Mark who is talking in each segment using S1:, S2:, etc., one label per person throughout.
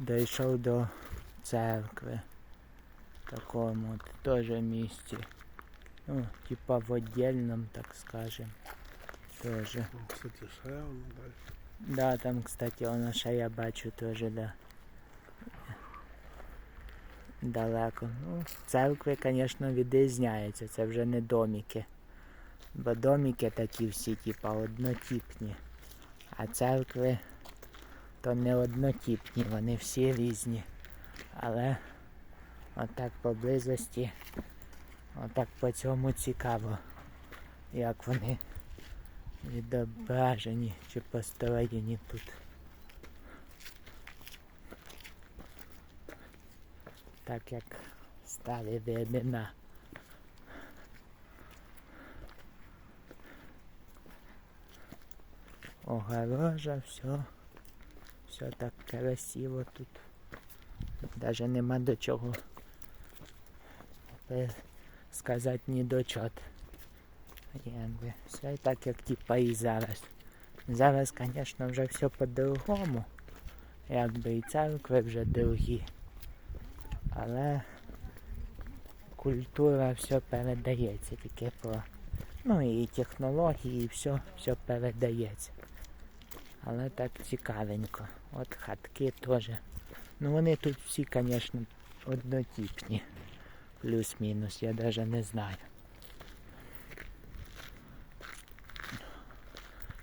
S1: дійшов до церкви. в Такому от теж місці. Ну, типа в отдельном, так скажем. Тоже.
S2: Кстати, ще воно далі.
S1: Да, там, кстати, воно ще я бачу теж, да. Далеко. Ну, церкви, звісно, відрізняються, це вже не домики. Бо домики такі всі, типа, однотипні. А церкви то не однотипні, вони всі різні. Але отак поблизості, отак по цьому цікаво, як вони відображені чи построєні тут. Так як старі времена. Огорожа, все. Все так красиво тут. Даже нема до чого е, сказати ні до чого. Якби все так, як типа і зараз. Зараз, звісно, вже все по-другому. Якби і церкви вже другі. Але культура все передається тільки про. Ну і технології, і все, все передається. Але так цікавенько. От хатки теж. Ну вони тут всі, звісно, однотипні. Плюс-мінус, я навіть не знаю.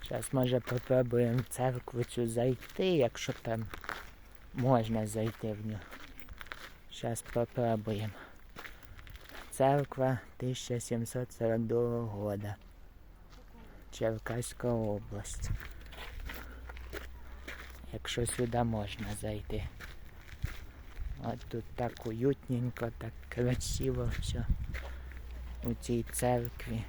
S1: Зараз може попробуємо в церкву цю зайти, якщо там можна зайти в нього. Зараз попробуємо. Церква 1742 года. Черкаська область. Якщо сюди можна зайти. От тут так уютненько, так красиво все у цій церкві.